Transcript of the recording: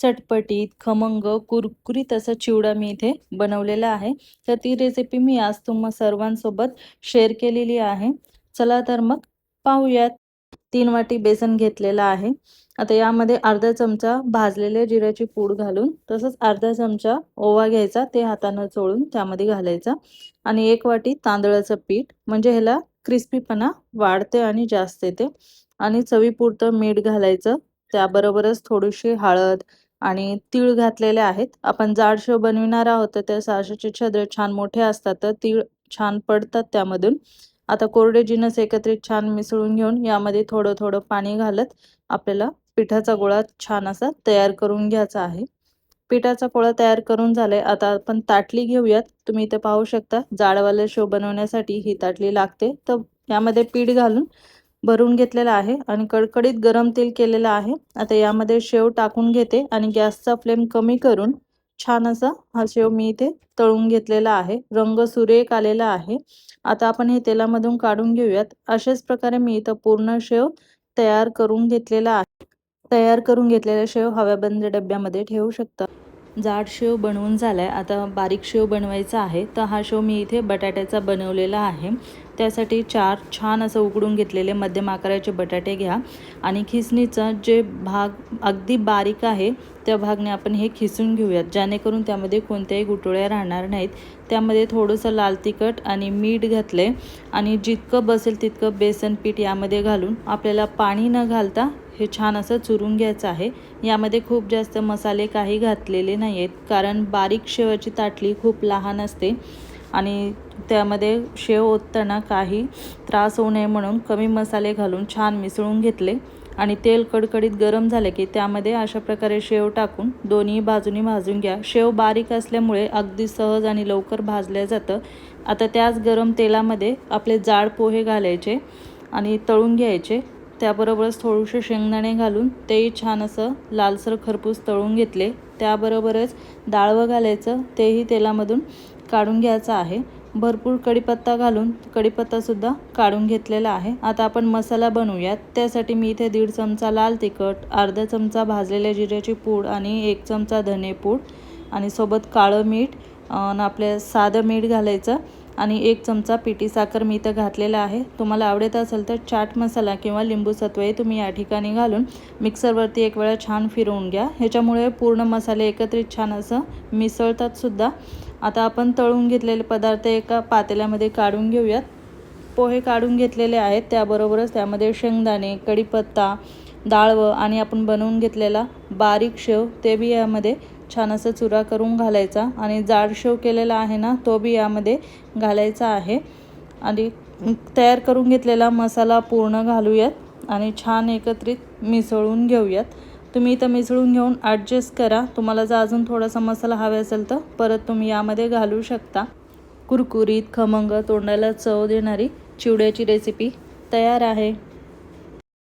चटपटीत खमंग कुरकुरीत असा चिवडा मी इथे बनवलेला आहे. तर ती रेसिपी मी आज तुम्हा सर्वांसोबत शेअर केलेली आहे. चला तर मग पाहूयात. तीन वाटी बेसन घेतलेला आहे. आता यामध्ये अर्धा चमचा भाजलेल्या जिऱ्याची पूड घालून तसंच अर्धा चमचा ओवा घ्यायचा ते हातानं चोळून त्यामध्ये घालायचा. आणि एक वाटी तांदळाचं पीठ म्हणजे ह्याला क्रिस्पीपणा वाढते आणि जास्त येते. आणि चवीपुरतं मीठ घालायचं. त्याबरोबरच थोडीशी हळद आणि तीळ घातलेले आहेत. आपण जाड बनविणार आहोत तर त्या साशाचे छद्र छान मोठे असतात तर तीळ छान पडतात त्यामधून. आता कोरडे जिनस एकत्रित छान मिसळून घेऊन यामध्ये थोडं थोडं पाणी घालत आपल्याला पिठाचा गोळा छान असा तयार करून घ्यायचा आहे. पिठाचा गोळा तयार करून झालाय. आता आपण ताटली घेऊयात. तुम्ही इथे पाहू शकता. जाडवाले शो बनवण्यासाठी ही ताटली लागते. तर यामध्ये पीठ घालून भरून घेतलेला आहे आणि कडकडीत गरम तेल केलेलं आहे. आता यामध्ये शेव टाकून घेते आणि गॅसचा फ्लेम कमी करून छान असा हा शेव मी इथे तळून घेतलेला आहे. रंग सुरेख आलेला आहे. आता आपण हे तेलामधून काढून घेऊयात. अशाच प्रकारे मी इथं पूर्ण शेव तयार करून घेतलेला आहे. तयार करून घेतलेला शेव हव्याबंद डब्यामध्ये ठेवू शकता. जाड शेव बनवून झाला आहे आता बारीक शेव बनवायचा आहे. तर हा शेव मी इथे बटाट्याचा बनवलेला आहे. त्यासाठी चार छान असं उकडून घेतलेले मध्यम आकाराचे बटाटे घ्या. आणि खिसणीचा जे भाग अगदी बारीक आहे त्या भागने आपण हे खिसून घेऊयात. जेणेकरून त्यामध्ये कोणत्याही गुटोळ्या राहणार नाहीत. त्यामध्ये थोडंसं लाल तिखट आणि मीठ घातले आणि जितकं बसेल तितकं बेसन पीठ यामध्ये घालून आपल्याला पाणी न घालता हे छान असं चुरून घ्यायचं आहे. यामध्ये खूप जास्त मसाले काही घातलेले नाही आहेत कारण बारीक शेवाची ताटली खूप लहान असते आणि त्यामध्ये शेव ओतताना काही त्रास होऊ नये म्हणून कमी मसाले घालून छान मिसळून घेतले. आणि तेल कडकडीत गरम झाले की त्यामध्ये अशा प्रकारे शेव टाकून दोन्ही बाजूनी भाजून घ्या. शेव बारीक असल्यामुळे अगदी सहज आणि लवकर भाजल्या जातं. आता त्याच गरम तेलामध्ये आपले जाड पोहे घालायचे आणि तळून घ्यायचे. त्याबरोबरच थोडेसे शेंगदाणे घालून तेही छान असं लालसर खरपूस तळून घेतले. त्याबरोबरच डाळवं घालायचं तेही तेलामधून काढून घ्यायचं आहे. भरपूर कढीपत्ता घालून कढीपत्तासुद्धा काढून घेतलेला आहे. आता आपण मसाला बनवूयात. त्यासाठी मी इथे दीड चमचा लाल तिखट अर्धा चमचा भाजलेल्या जिऱ्याची पूड आणि एक चमचा धने पूड आणि सोबत काळं मीठ आणि आपल्या साधं मीठ घालायचं. आणि एक चमचा पिटी साखर मी इथं घातलेला आहे. तुम्हाला आवडत असेल तर चाट मसाला किंवा लिंबू सत्वही तुम्ही या ठिकाणी घालून मिक्सरवरती एक वेळा छान फिरवून घ्या. ह्याच्यामुळे पूर्ण मसाले एकत्रित छान असं मिसळतात सुद्धा. आता आपण तळून घेतलेले पदार्थ एका पातेल्यामध्ये काढून घेऊयात. पोहे काढून घेतलेले आहेत. त्याबरोबरच त्यामध्ये शेंगदाणे कढीपत्ता डाळवं आणि आपण बनवून घेतलेला बारीक शेव ते बी यामध्ये छान असं चुरा करून घालायचा आणि जाड शेव केलेला आहे ना तो बी यामध्ये घालायचा आहे. आणि तयार करून घेतलेला मसाला पूर्ण घालूयात आणि छान एकत्रित मिसळून घेऊयात. तुम्ही इथं मिसळून घेऊन ॲडजस्ट करा. तुम्हाला जर अजून थोडासा मसाला हवा असेल तर परत तुम्ही यामध्ये घालू शकता. कुरकुरीत खमंग तोंडाला चव देणारी चिवड्याची रेसिपी तयार आहे.